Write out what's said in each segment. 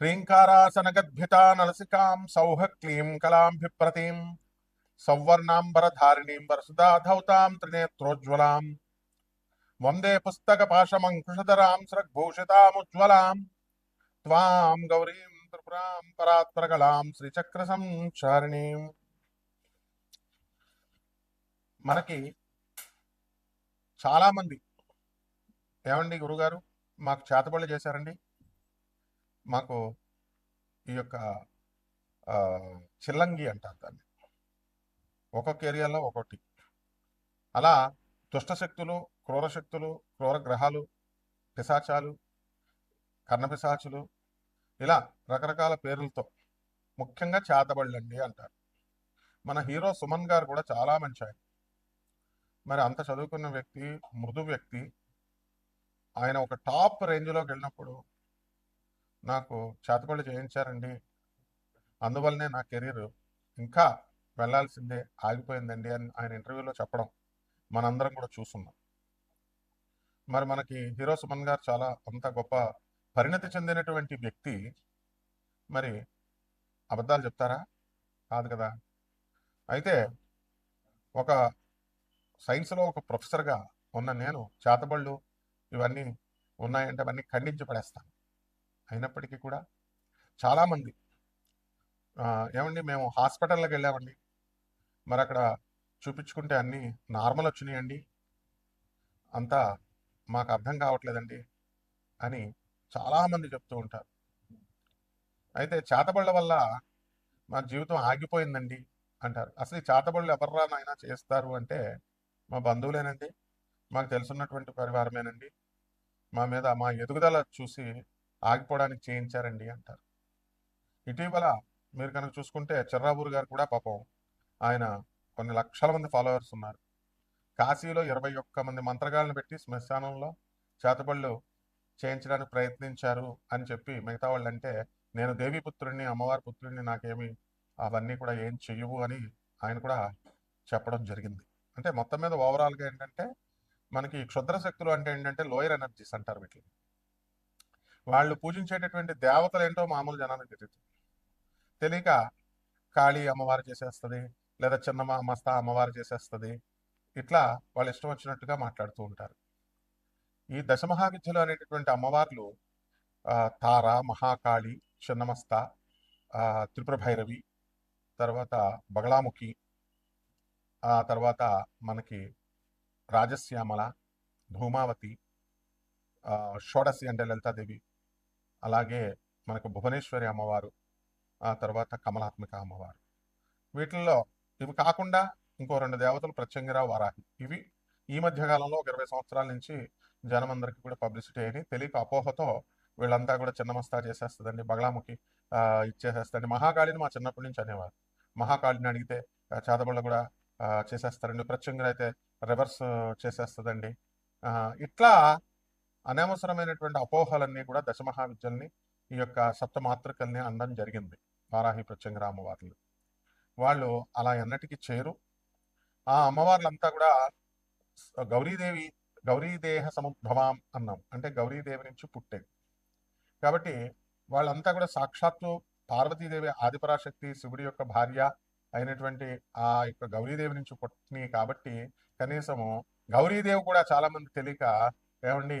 హ్రీంకారాసనగద్భితా నలసికాం సౌహ క్లీం కళాంభిప్రతీం సౌవర్ణాంబరధారిణీం వరసుదాధౌతాం త్రినేత్రోజ్వలాం వందే పుస్తక పాశమంకుశధరాం స్రగ్భూషితాముజ్వలాం త్వాం గౌరీం త్రిపురాం పరాత్పరకలాం శ్రీచక్ర సంచారిణీం మనకి చాలామంది ఏమండి గురుగారు? మాకు చేతబడులు చేశారండి? మాకు ఈ యొక్క చిల్లంగి అంటారు దాన్ని. ఒక్కొక్క ఏరియాలో ఒక్కొక్కటి అలా దుష్ట శక్తులు క్రూర శక్తులు క్రూర గ్రహాలు పిశాచాలు కర్ణపిశాచులు ఇలా రకరకాల పేర్లతో ముఖ్యంగా చేతబళ్ళండి అంటారు. మన హీరో సుమన్ గారు కూడా చాలా మంచి ఆయన. మరి అంత చదువుకున్న వ్యక్తి మృదు వ్యక్తి ఆయన ఒక టాప్ రేంజ్లోకి వెళ్ళినప్పుడు నాకు చేతబడి చేయించారండి. అందువల్లనే నా కెరీర్ ఇంకా వెళ్ళాల్సిందే ఆగిపోయిందండి అని ఆయన ఇంటర్వ్యూలో చెప్పడం మనందరం కూడా చూస్తున్నాం మరి మనకి హీరో సుమన్ గారు చాలా అంత గొప్ప పరిణతి చెందినటువంటి వ్యక్తి. మరి అబద్ధాలు చెప్తారా? కాదు కదా. అయితే ఒక సైన్స్లో ఒక ప్రొఫెసర్గా ఉన్న నేను చేతబళ్ళు ఇవన్నీ ఉన్నాయంటే అవన్నీ ఖండించి పడేస్తాను. అయినప్పటికీ కూడా చాలామంది ఏమండి మేము హాస్పిటల్లోకి వెళ్ళామండి. మరి అక్కడ చూపించుకుంటే అన్నీ నార్మల్ వచ్చినాయండి. అంతా మాకు అర్థం కావట్లేదండి అని చాలామంది చెప్తూ ఉంటారు. అయితే చేతబళ్ళ వల్ల మా జీవితం ఆగిపోయిందండి అంటారు. అసలు ఈ చేతబళ్ళు ఎవర్రా నాయనా చేస్తారు అంటే మా బంధువులేనండి మాకు తెలుసున్నటువంటి పరివారమేనండి. మా మీద మా ఎదుగుదల చూసి ఆగిపోవడానికి చేయించారండి అంటారు. ఇటీవల మీరు కనుక చూసుకుంటే చెర్రాబూరు గారు కూడా పాపం ఆయన కొన్ని లక్షల మంది ఫాలోవర్స్ ఉన్నారు. కాశీలో ఇరవై ఒక్క మంది మంత్రగాళ్ళని పెట్టి శ్మశానంలో చేతబళ్ళు చేయించడానికి ప్రయత్నించారు అని చెప్పి మిగతా వాళ్ళు అంటే నేను దేవీపుత్రుడిని అమ్మవారి పుత్రుడిని నాకేమి అవన్నీ కూడా ఏం చెయ్యవు అని ఆయన కూడా చెప్పడం జరిగింది. అంటే మొత్తం మీద ఓవరాల్గా ఏంటంటే మనకి క్షుద్ర శక్తులు అంటే ఏంటంటే లోయర్ ఎనర్జీస్ అంటారు వీటిని. వాళ్ళు పూజించేటటువంటి దేవతలు ఏంటో మామూలు జనానికి తెలియదు తెలియక కాళీ అమ్మవారు చేసేస్తుంది లేదా చిన్న మస్తా అమ్మవారు చేసేస్తుంది ఇట్లా వాళ్ళు ఇష్టం వచ్చినట్టుగా మాట్లాడుతూ ఉంటారు. ఈ దశమహావిద్యలు అనేటటువంటి అమ్మవార్లు తార మహాకాళి చిన్నమస్త త్రిప్రభైరవి తర్వాత బగళాముఖి ఆ తర్వాత మనకి రాజశ్యామల ధూమావతి షోడశి షోడసి అంటే లలితాదేవి అలాగే మనకు భువనేశ్వరి అమ్మవారు ఆ తర్వాత కమలాత్మిక అమ్మవారు. వీటిల్లో ఇవి కాకుండా ఇంకో రెండు దేవతలు ప్రత్యంగిరావు వారాహి. ఇవి ఈ మధ్య కాలంలో ఒక ఇరవై సంవత్సరాల నుంచి జనమందరికి కూడా పబ్లిసిటీ అయ్యి తెలియక అపోహతో వీళ్ళంతా కూడా చిన్నమస్తా చేసేస్తుందండి. బగలాముఖి ఆ, ఇచ్చేసేస్తండి మహాకాళిని మా చిన్నప్పటి నుంచి అనేవారు. మహాకాళిని అడిగితే చేతబళ్ళు కూడా చేసేస్తారండి. ప్రత్యంగిర అయితే రివర్స్ చేసేస్తుందండి. ఇట్లా అనవసరమైనటువంటి అపోహలన్నీ కూడా దశమహావిద్యల్ని ఈ యొక్క సప్తమాతృకల్ని అనడం జరిగింది. వారాహి ప్రత్యంగిర అమ్మవార్లు వాళ్ళు అలా ఎన్నటికీ చేరు ఆ అమ్మవార్లంతా కూడా గౌరీదేవి గౌరీదేహ సముద్భవాం అన్నాం. అంటే గౌరీదేవి నుంచి పుట్టేది కాబట్టి వాళ్ళంతా కూడా సాక్షాత్తు పార్వతీదేవి ఆదిపరాశక్తి శివుడి యొక్క భార్య అయినటువంటి ఆ యొక్క గౌరీదేవి నుంచి పుట్టినాయి కాబట్టి కనీసము గౌరీదేవి కూడా చాలా మంది తెలియక ఏమండి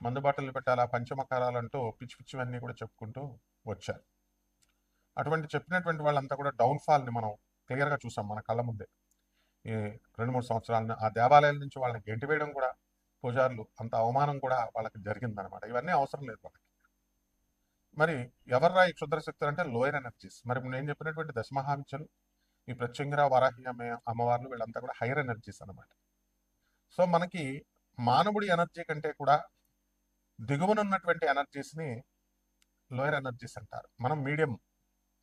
మందు బాటలు పెట్టాలా పంచమకారాలు అంటూ పిచ్చి పిచ్చివన్నీ కూడా చెప్పుకుంటూ వచ్చారు. అటువంటి చెప్పినటువంటి వాళ్ళంతా కూడా డౌన్ఫాల్ని మనం క్లియర్గా చూసాం మన కళ్ళ ముందే. ఈ రెండు మూడు సంవత్సరాలను ఆ దేవాలయాల నుంచి వాళ్ళని గెంటి వేయడం కూడా పూజారులు అంత అవమానం కూడా వాళ్ళకి జరిగిందనమాట ఇవన్నీ అవసరం లేదు వాళ్ళకి. మరి ఎవర్రా ఈ క్షుద్రశక్తులు అంటే లోయర్ ఎనర్జీస్. మరి నేను చెప్పినటువంటి దశమహాంశలు ఈ ప్రత్యంగిర వరాహి అమ్మవార్లు వీళ్ళంతా కూడా హైయర్ ఎనర్జీస్ అన్నమాట. సో మనకి మానవుడి ఎనర్జీ కంటే కూడా దిగువన ఉన్నటువంటి ఎనర్జీస్ని లోయర్ ఎనర్జీస్ అంటారు. మనం మీడియం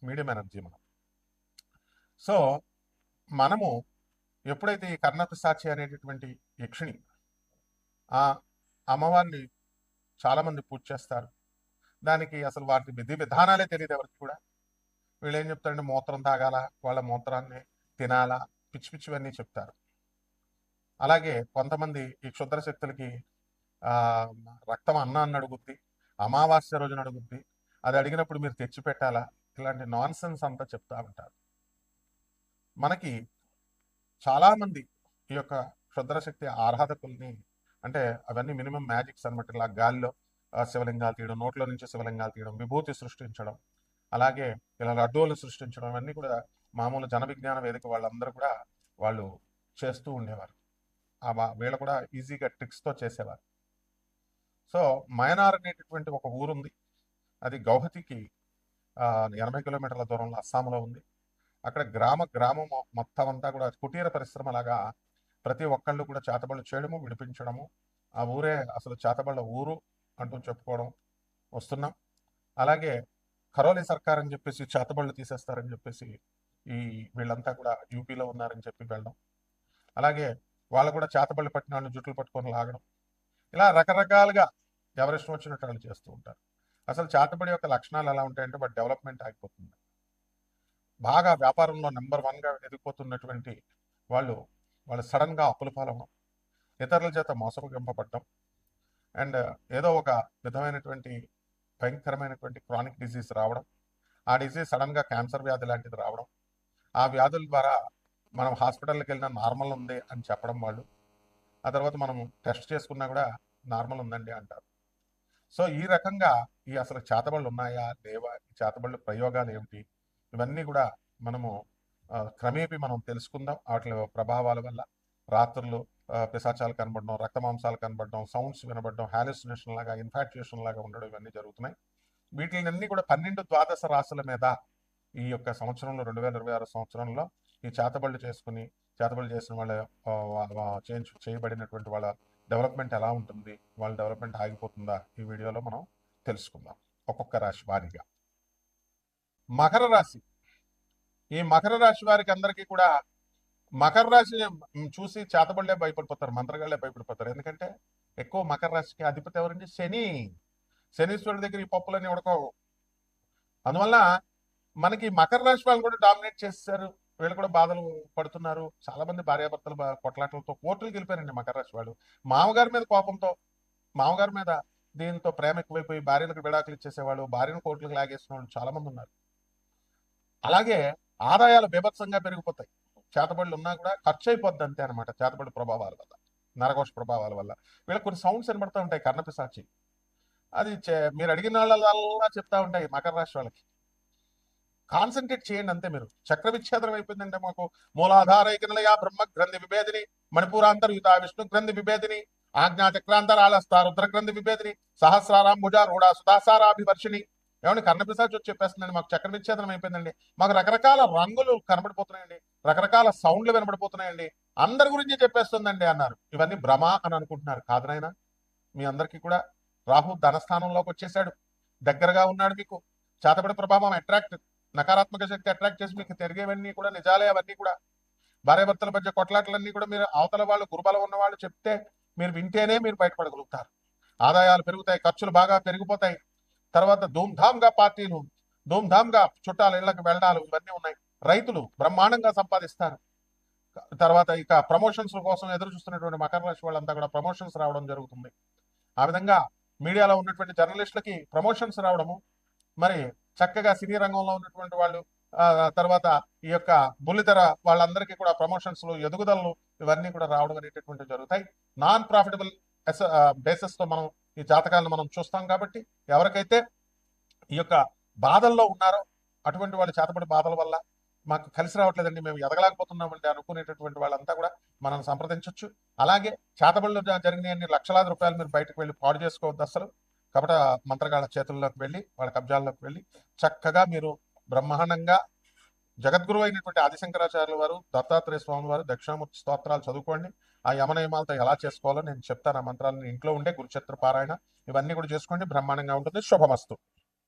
మీడియం ఎనర్జీ మనం. సో మనము ఎప్పుడైతే ఈ కర్ణపిశాచి అనేటటువంటి యక్షిణి ఆ అమ్మవారిని చాలామంది పూజ చేస్తారు. దానికి అసలు వాటి విధి విధానాలే తెలియదు ఎవరికి కూడా. వీళ్ళు ఏం చెప్తారంటే మూత్రం తాగాల? వాళ్ళ మూత్రాన్ని తినాలా? పిచ్చి పిచ్చివన్నీ చెప్తారు. అలాగే కొంతమంది ఈ క్షుద్ర శక్తులకి రక్తం అన్నాన్ని అడుగుద్ది అమావాస్య రోజున అడుగుద్ది అది అడిగినప్పుడు మీరు తెచ్చి పెట్టాలా? ఇలాంటి నాన్ సెన్స్ అంతా చెప్తా ఉంటారు. మనకి చాలామంది ఈ యొక్క క్షుద్రశక్తి ఆరాధకుల్ని అంటే అవన్నీ మినిమం మ్యాజిక్స్ అనమాట ఇలా గాల్లో శివలింగాలు తీయడం నోట్లో నుంచి శివలింగాలు తీయడం విభూతి సృష్టించడం అలాగే ఇలా లడ్డూలు సృష్టించడం ఇవన్నీ కూడా మామూలు జన విజ్ఞాన వేదిక వాళ్ళందరూ కూడా వాళ్ళు చేస్తూ ఉండేవారు. వీళ్ళు కూడా ఈజీగా ట్రిక్స్తో చేసేవారు. సో మయనార్ అనేటటువంటి ఒక ఊరుంది. అది గౌహతికి ఎనభై కిలోమీటర్ల దూరంలో అస్సాంలో ఉంది. అక్కడ గ్రామ గ్రామం మొత్తం అంతా కూడా కుటీర పరిశ్రమ లాగా ప్రతి ఒక్కళ్ళు కూడా చేతబళ్ళు చేయడము విడిపించడము. ఆ ఊరే అసలు చేతబళ్ళ ఊరు అంటూ చెప్పుకోవడం వస్తున్నాం. అలాగే కరోలి సర్కార్ అని చెప్పేసి చేతబళ్ళు తీసేస్తారని చెప్పేసి ఈ వీళ్ళంతా కూడా యూపీలో ఉన్నారని చెప్పి వెళ్ళడం. అలాగే వాళ్ళు కూడా చేతబళ్ళు పట్టిన వాళ్ళు జుట్లు పట్టుకొని లాగడం. ఇలా రకరకాలుగా ఎవరిష్టం వచ్చినట్టు వాళ్ళు చేస్తూ ఉంటారు. అసలు చాటబడి యొక్క లక్షణాలు ఎలా ఉంటాయంటే వాటి డెవలప్మెంట్ ఆగిపోతుంది. బాగా వ్యాపారంలో నెంబర్ వన్గా ఎదిగిపోతున్నటువంటి వాళ్ళు వాళ్ళు సడన్గా అప్పుల పాలవడం ఇతరుల చేత మోసగింపబడడం అండ్ ఏదో ఒక విధమైనటువంటి భయంకరమైనటువంటి క్రానిక్ డిసీజ్ రావడం ఆ డిసీజ్ సడన్గా క్యాన్సర్ వ్యాధి లాంటిది రావడం ఆ వ్యాధుల ద్వారా మనం హాస్పిటల్కి వెళ్ళినా నార్మల్ ఉంది అని చెప్పడం వాళ్ళు ఆ తర్వాత మనం టెస్ట్ చేసుకున్నా కూడా నార్మల్ ఉందండి అంటారు. సో ఈ రకంగా ఈ అసలు చేతబళ్ళు ఉన్నాయా? లేవా? ఈ చేతబళ్ళు ప్రయోగాలు ఏమిటి? ఇవన్నీ కూడా మనము క్రమేపీ మనం తెలుసుకుందాం. వాటి ప్రభావాల వల్ల రాత్రులు పిశాచాలు కనబడడం రక్త మాంసాలు కనబడడం సౌండ్స్ వినబడడం హాలిసినేషన్ లాగా ఇన్ఫాక్చుయేషన్ లాగా ఉండడం ఇవన్నీ జరుగుతున్నాయి. వీటిని కూడా పన్నెండు ద్వాదశ రాసుల మీద ఈ యొక్క సంవత్సరంలో రెండు వేల ఇరవై ఆరు సంవత్సరంలో ఈ చేతబళ్ళు చేసుకుని చేతబళ్ళు చేసిన వాళ్ళ ఆ, చేయించు చేయబడినటువంటి వాళ్ళ డెవలప్మెంట్ ఎలా ఉంటుంది? వాళ్ళ డెవలప్మెంట్ ఆగిపోతుందా? ఈ వీడియోలో మనం తెలుసుకుందాం. ఒక్కొక్క రాశి వారిగా. మకర రాశి. ఈ మకర రాశి వారికి అందరికీ కూడా మకర రాశి చూసి చేతబళ్ళే భయపడిపోతారు మంత్రగాళ్ళే భయపడిపోతారు. ఎందుకంటే ఎక్కువ మకర రాశికి అధిపతి ఎవరండి? శని. శనీశ్వరుడి దగ్గర ఈ పప్పులన్నీ ఉడకవు. అందువల్ల మనకి మకర రాశి వాళ్ళు కూడా డామినేట్ చేస్తారు వీళ్ళు కూడా బాధలు పడుతున్నారు చాలా మంది భార్యాభర్తలు కొట్లాటలతో కోర్టులకు వెళ్ళిపోయారండి మకర రాశి వాళ్ళు. మామగారి మీద కోపంతో మామగారి మీద దీంతో ప్రేమ ఎక్కువైపోయి భార్యలకు విడాకులు ఇచ్చేసేవాళ్ళు భార్యను కోర్టులకు లాగేసిన వాళ్ళు చాలా మంది ఉన్నారు. అలాగే ఆదాయాలు బీభత్సంగా పెరిగిపోతాయి. చేతబడులు ఉన్నా కూడా ఖర్చు అయిపోద్ది అంతే అనమాట చేతబడి ప్రభావాల వల్ల నరకోశ ప్రభావాల వల్ల. వీళ్ళకి కొన్ని సౌండ్స్ వినబడుతూ ఉంటాయి కర్ణపిశాచి అది మీరు అడిగిన వాళ్ళ చెప్తా ఉంటాయి మకర రాశి వాళ్ళకి. కాన్సన్ట్రేట్ చేయండి అంతే మీరు. చక్ర విచ్ఛేదనం అయిపోయిందంటే మాకు మూలాధారైక నిలయ బ్రహ్మ గ్రంథి విభేదిని మణిపూరాంతర్యుత విష్ణు గ్రంథి విభేదిని ఆజ్ఞా చక్రాంతరాలస్త రుద్ర గ్రంథి విభేదిని సహస్రారాంబుజ రూఢ సుధాసారాభివర్షిణి ఏమంటే కర్ణపిశాచి వచ్చి చెప్పేస్తుందండి మాకు చక్ర విచ్ఛేదనం అయిపోయిందండి. మాకు రకరకాల రంగులు కనబడిపోతున్నాయండి. రకరకాల సౌండ్లు వినబడిపోతున్నాయండి. అందరి గురించి చెప్పేస్తుందండి అన్నారు. ఇవన్నీ భ్రమ అని అనుకుంటున్నారు. కాదు మీ అందరికీ కూడా రాహు ధనస్థానంలోకి వచ్చేసాడు. దగ్గరగా ఉన్నాడు మీకు. చేతబడి ప్రభావం అట్రాక్ట్ నకారాత్మక శక్తి అట్రాక్ట్ చేసి మీకు తిరిగేవన్నీ కూడా నిజాలే అవన్నీ కూడా భార్యాభర్తల మధ్య కొట్లాటలన్నీ కూడా మీరు అవతల వాళ్ళు గురుబలం ఉన్న వాళ్ళు చెప్తే మీరు వింటేనే మీరు బయటపడగలుగుతారు. ఆదాయాలు పెరుగుతాయి ఖర్చులు బాగా పెరిగిపోతాయి. తర్వాత ధూమ్ధామ్గా పార్టీలు ధూమ్ధామ్గా చుట్టాల ఇళ్ళకు వెళ్ళడాలు ఇవన్నీ ఉన్నాయి. రైతులు బ్రహ్మాండంగా సంపాదిస్తారు. తర్వాత ఇక ప్రమోషన్స్ కోసం ఎదురు చూస్తున్నటువంటి మకర రాశి వాళ్ళంతా కూడా ప్రమోషన్స్ రావడం జరుగుతుంది. ఆ విధంగా మీడియాలో ఉన్నటువంటి జర్నలిస్టులకి ప్రమోషన్స్ రావడము మరి చక్కగా సినీ రంగంలో ఉన్నటువంటి వాళ్ళు తర్వాత ఈ యొక్క బుల్లితెర వాళ్ళందరికీ కూడా ప్రమోషన్స్ ఎదుగుదలలు ఇవన్నీ కూడా రావడం అనేటటువంటి జరుగుతాయి. నాన్ ప్రాఫిటబుల్ బేసిస్తో మనం ఈ జాతకాలను మనం చూస్తాం కాబట్టి ఎవరికైతే ఈ యొక్క బాధల్లో ఉన్నారో అటువంటి వాళ్ళు చేతపడి బాధల వల్ల మాకు కలిసి రావట్లేదండి మేము ఎదగలేకపోతున్నామండి అనుకునేటటువంటి వాళ్ళంతా కూడా మనం సంప్రదించవచ్చు అలాగే చేతబడులు జరిగిన జరిగినాయన్ని లక్షలాది రూపాయలు మీరు బయటకు వెళ్ళి పాడు చేసుకోవద్దు అసలు. కాబట్టి మంత్రగాళ్ళ చేతుల్లోకి వెళ్ళి వాళ్ళ కబ్జాల్లోకి వెళ్ళి చక్కగా మీరు బ్రహ్మాండంగా జగద్గురు అయినటువంటి ఆదిశంకరాచార్యుల వారు దత్తాత్రేయ స్వామి వారు దక్షిణామూర్తి స్తోత్రాలు చదువుకోండి. ఆ యమనయమాలతో ఎలా చేసుకోవాలో నేను చెప్తాను. ఆ మంత్రాలను ఇంట్లో ఉండే గురుచత్ర పారాయణ ఇవన్నీ కూడా చేసుకోండి. బ్రహ్మాండంగా ఉంటుంది. శుభమస్తు.